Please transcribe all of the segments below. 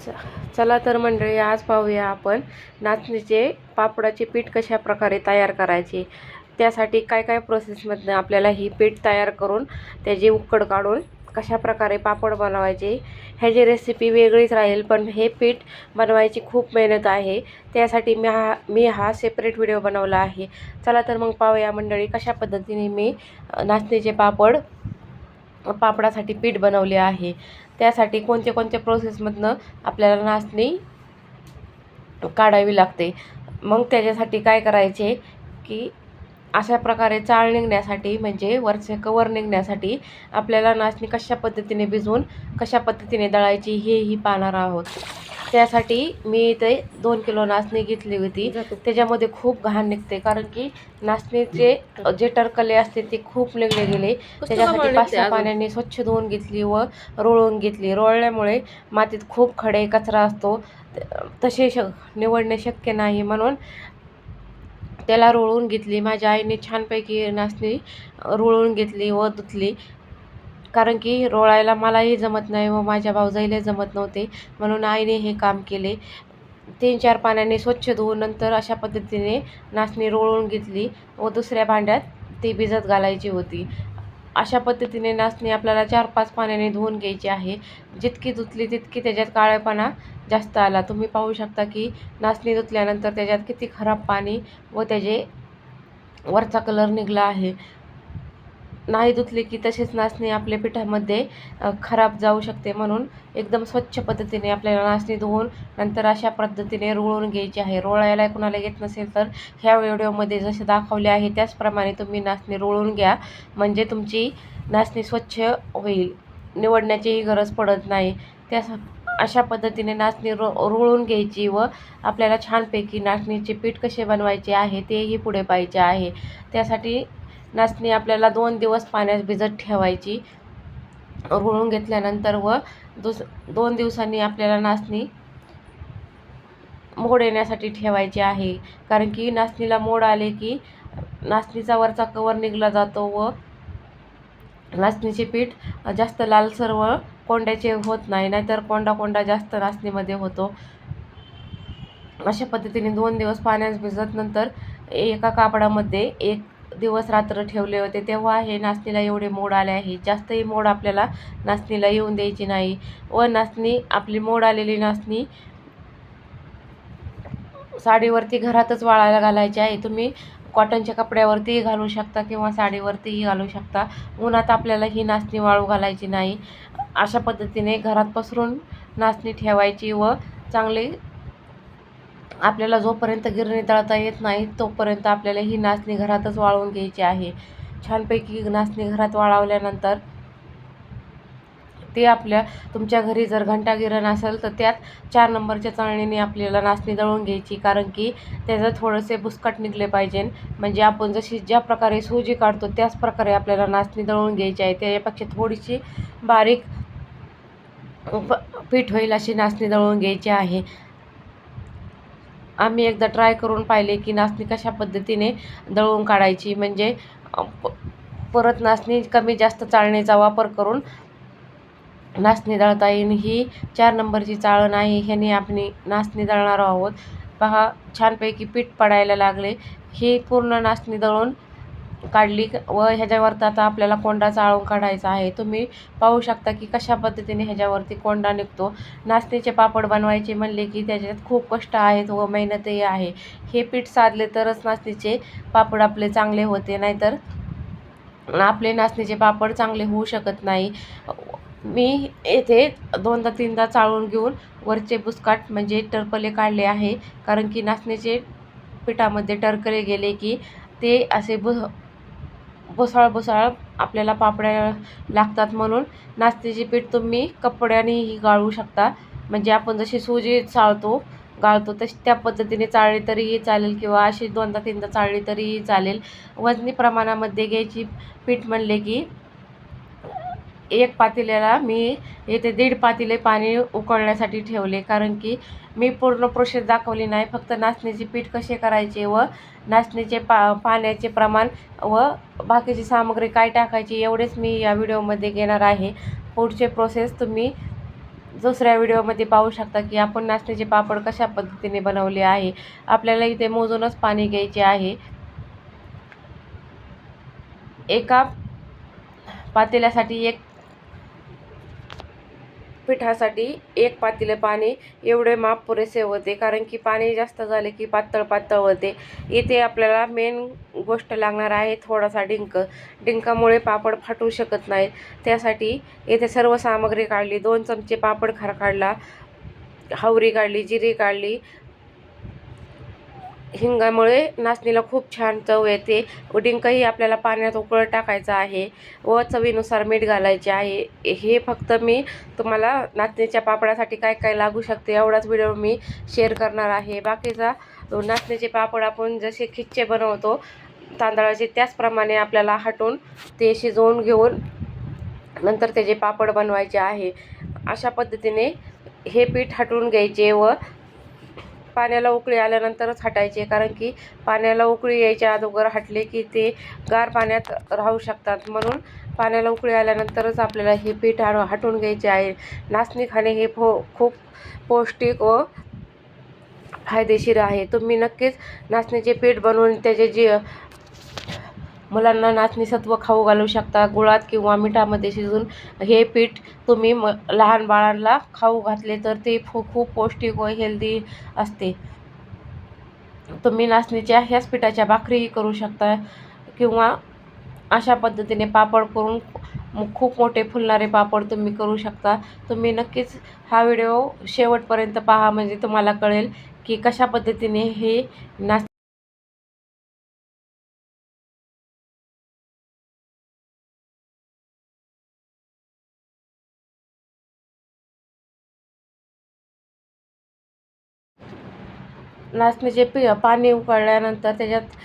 च- चला तर मंडळी आज पाहूया आपण नाचणीचे पापडाचे पीठ कशा प्रकारे तयार करायचे. त्यासाठी काय काय प्रोसेसमधनं आपल्याला ही पीठ तयार करून त्याची उकड काढून कशा प्रकारे पापड बनवायचे ह्याची रेसिपी वेगळीच राहील पण हे पीठ बनवायची खूप मेहनत आहे. त्यासाठी मी हा मी हा सेपरेट व्हिडिओ बनवला आहे. चला तर मग पाहूया मंडळी कशा पद्धतीने मी नाचणीचे पापड पापडासाठी पीठ बनवले आहे. त्यासाठी कोणत्या कोणत्या प्रोसेसमधनं आपल्याला नाचणी काढावी लागते? मग त्याच्यासाठी काय करायचे की अशा प्रकारे चाळ निघण्यासाठी म्हणजे वरचे कवर निघण्यासाठी आपल्याला नाचणी कशा पद्धतीने भिजवून कशा पद्धतीने दळायची हेही पाहणार आहोत. त्यासाठी मी इथे दोन किलो नाचणी घेतली होती. त्याच्यामध्ये खूप घाण निघते कारण की नाचणीचे जे टरकले असते ते खूप निघले गेले. त्याच्यासाठी पाच पाण्याने स्वच्छ धुवून घेतली व रोळून घेतली. रोळल्यामुळे मातीत खूप खडे कचरा असतो. तसे श निवडणे शक्य नाही म्हणून त्याला रोळून घेतली. माझ्या आईने छानपैकी नाचणी रोळून घेतली व धुतली. कारण की रोळायला मलाही जमत नाही व माझ्या भाऊजाईला जमत नव्हते. म्हणून आईने हे काम केले. तीन चार पाण्याने स्वच्छ धुवून नंतर अशा पद्धतीने नाचणी रोळून घेतली व दुसऱ्या भांड्यात ती भिजत घालायची होती. अशा पद्धतीने नाचणी आपल्याला चार पाच पाण्याने धुवून घ्यायची आहे. जितकी धुतली तितकी त्याच्यात काळेपणा जास्त आला. तुम्ही पाहू शकता की नाचणी धुतल्यानंतर त्याच्यात किती खराब पाणी व त्याचे वरचा कलर निघाला आहे. नाही धुतली की तसेच नाचणी आपल्या पिठामध्ये खराब जाऊ शकते म्हणून एकदम स्वच्छ पद्धतीने आपल्याला नाचणी धुवून नंतर अशा पद्धतीने रोळून घ्यायची आहे. रोळायला कुणाला येत नसेल तर ह्या व्हिडिओमध्ये जसे दाखवले आहे त्याचप्रमाणे तुम्ही नाचणी रोळून घ्या. म्हणजे तुमची नाचणी स्वच्छ होईल. निवडण्याचीही गरज पडत नाही. त्या अशा पद्धतीने नाचणी रो रोळून घ्यायची व आपल्याला छानपैकी नाचणीचे पीठ कसे बनवायचे आहे तेही पुढे पाहिजे आहे. त्यासाठी नाचणी आपल्याला दोन दिवस पाण्यात भिजत ठेवायची. रोळून घेतल्यानंतर व दुस दोन दिवसांनी आपल्याला नाचणी मोड येण्यासाठी ठेवायची आहे. कारण की नाचणीला मोड आले की नाचणीचा वरचा कवर निघला जातो व नाचणीचे पीठ जास्त लालसर व कोंड्याचे होत नाही नाहीतर कोंडा कोंडा जास्त नाचणीमध्ये होतो. अशा पद्धतीने दोन दिवस पाण्यात भिजत नंतर एका कापडामध्ये एक दिवस रात्र ठेवले होते. तेव्हा हे नाचणीला एवढे मोड आले आहे. जास्तही मोड आपल्याला नाचणीला येऊन द्यायची नाही. व नाचणी आपली मोड आलेली नाचणी साडीवरती घरातच वाळायला घालायची आहे. तुम्ही कॉटनच्या कपड्यावरतीही घालू शकता किंवा साडीवरतीही घालू शकता. उन्हात आपल्याला ही नाचणी वाळू घालायची नाही. अशा पद्धतीने घरात पसरून नाचणी ठेवायची व चांगली आपल्याला जोपर्यंत गिरणी दळता येत नाही तोपर्यंत आपल्याला ही नाचणी घरातच वाळवून घ्यायची आहे. छानपैकी नाचणी घरात वाळवल्यानंतर ते आपल्या तुमच्या घरी जर घंटा गिरण असेल तर त्यात चार नंबरच्या चाळणीने आपल्याला नाचणी दळून घ्यायची कारण की त्याचं थोडेसे बुसकट निघले पाहिजे. म्हणजे आपण जशी ज्या प्रकारे सुजी काढतो त्याच प्रकारे आपल्याला नाचणी दळून घ्यायची आहे. त्याच्यापेक्षा थोडीशी बारीक पीठ होईल अशी नाचणी दळून घ्यायची आहे. आम्ही एकदा ट्राय करून पाहिले की नाचणी कशा पद्धतीने दळून काढायची. म्हणजे प- परत नाचणी कमी जास्त चाळणीचा वापर करून नाचणी दळता येईल. ही चार नंबरची चाळण आहे ह्याने आपली नाचणी दळणार आहोत. पहा छानपैकी पीठ पडायला लागले. ही पूर्ण नाचणी दळून काढली व ह्याच्यावरती आता आपल्याला कोंडा चाळून काढायचा आहे. तुम्ही पाहू शकता की कशा पद्धतीने ह्याच्यावरती कोंडा निघतो. नाचणीचे पापड बनवायचे म्हणले की त्याच्यात खूप कष्ट आहेत व मेहनतही आहे. हे पीठ साधले तरच नाचणीचे पापड आपले चांगले होते नाहीतर आपले नाचणीचे पापड चांगले होऊ शकत नाही. मी येथे दोनदा तीनदा चाळून घेऊन वरचे बुसकाट म्हणजे टरपले काढले आहे. कारण की नाचणीचे पिठामध्ये टरकले गेले की ते असे बु बोसाळ बोसाळ आपल्याला पापड्या लागतात म्हणून नाचणीचे पीठ तुम्ही कपड्यानेही गाळू शकता. म्हणजे आपण जशी सुजी चाळतो गाळतो तशी त्या पद्धतीने चाळली तरीही चालेल किंवा अशी दोनदा तीनदा चाळली तरीही चालेल. वजनी प्रमाणामध्ये घ्यायची पीठ म्हणले की एक पातेल्याला मी येथे दीड पातेले पाणी उकळण्यासाठी ठेवले. कारण की मी पूर्ण प्रोसेस दाखवली नाही. फक्त नाचणीचे पीठ कसे करायचे व नाचणीचे पा पाण्याचे प्रमाण व बाकीची सामग्री काय टाकायची एवढेच मी या व्हिडिओमध्ये घेणार आहे. पुढचे प्रोसेस तुम्ही दुसऱ्या व्हिडिओमध्ये पाहू शकता की आपण नाचणीचे पापड कशा पद्धतीने बनवले आहे. आपल्याला इथे मोजूनच पाणी घ्यायचे आहे. एका पातेल्यासाठी एक पिठासाठी एक पातेलं पाणी एवढे माप पुरेसे होते. कारण की पाणी जास्त झाले की पातळ पातळ होते. इथे आपल्याला मेन गोष्ट लागणार आहे थोडासा डिंक. डिंकामुळे पापड फाटू शकत नाही. त्यासाठी येथे सर्व सामग्री काढली. दोन चमचे पापड खार काढला. हावरी काढली जिरी काढली. हिंगामुळे नाचणीला खूप छान चव येते. व डिंकही आपल्याला पाण्यात उकळत टाकायचं आहे व चवीनुसार मीठ घालायचे आहे. हे फक्त मी तुम्हाला नाचणीच्या पापडासाठी काय काय लागू शकते एवढाच व्हिडिओ मी शेअर करणार आहे. बाकीचा नाचणीचे पापड आपण जसे खिच्चे बनवतो तांदळाचे त्याचप्रमाणे आपल्याला हटून ते शिजवून घेऊन नंतर त्याचे पापड बनवायचे आहे अशा पद्धतीने हे पीठ हटवून घ्यायचे व पाण्याला उकळी आल्यानंतरच हटायचे कारण की पाण्याला उकळी यायच्या अगोदर हटले की ते गार पाण्यात राहू शकतात. म्हणून पाण्याला उकळी आल्यानंतरच आपल्याला हे पीठ हटवून घ्यायचे आहे. नाचणी खाणे हे फो खूप पौष्टिक व फायदेशीर आहे. तुम्ही नक्कीच नाचणीचे पीठ बनवून त्याचे जे मुलांना नाचणीसत्व खाऊ घालू शकता गुळात किंवा मिठामध्ये शिजून हे पीठ तुम्ही म लहान बाळांना खाऊ घातले तर ते फू खूप पौष्टिक व हेल्दी असते. तुम्ही नाचणीच्या ह्याच पिठाच्या भाकरीही करू शकता किंवा अशा पद्धतीने पापड करून खूप मोठे फुलणारे पापड तुम्ही करू शकता. तुम्ही नक्कीच हा व्हिडिओ शेवटपर्यंत पहा म्हणजे तुम्हाला कळेल की कशा पद्धतीने हे नाच नाचणीचे म्हणजे पी पाणी उकळल्यानंतर त्याच्यात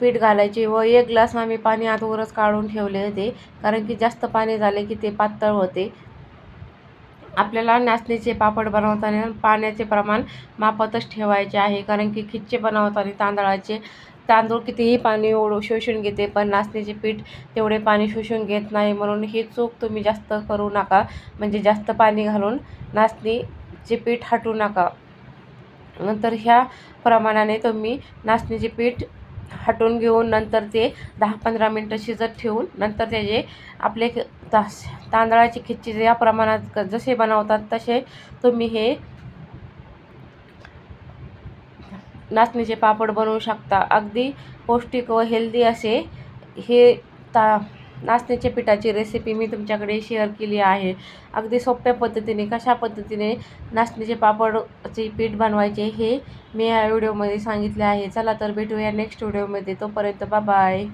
पीठ घालायचे व एक ग्लास आम्ही पाणी अगोदरच काढून ठेवले होते. कारण की जास्त पाणी झाले की ते पातळ होते. आपल्याला नाचणीचे पापड बनवताना पाण्याचे प्रमाण मापातच ठेवायचे आहे. कारण की खिच्चे बनवताना तांदळाचे तांदूळ कितीही पाणी ओढू शोषून घेते पण नाचणीचे पीठ तेवढे पाणी शोषून घेत नाही. म्हणून ही चूक तुम्ही जास्त करू नका. म्हणजे जास्त पाणी घालून नाचणीचे पीठ हटू नका. नंतर ह्या प्रमाणाने तुम्ही नाचणीचे पीठ हटवून घेऊन नंतर ते दहा पंधरा मिनटं शिजत ठेवून नंतर त्याचे आपले ता तांदळाची खिच्ची या प्रमाणात जसे बनवतात तसे तुम्ही हे नाचणीचे पापड बनवू शकता. अगदी पौष्टिक व हेल्दी असे हे ता नाचणीच्या पिठाची रेसिपी मी तुमच्याकडे शेअर केली आहे. अगदी सोप्या पद्धतीने कशा पद्धतीने नाचणीचे पापडचे पीठ बनवायचे हे मी या व्हिडिओमध्ये सांगितले आहे. चला तर भेटूया नेक्स्ट व्हिडिओमध्ये तोपर्यंत बाय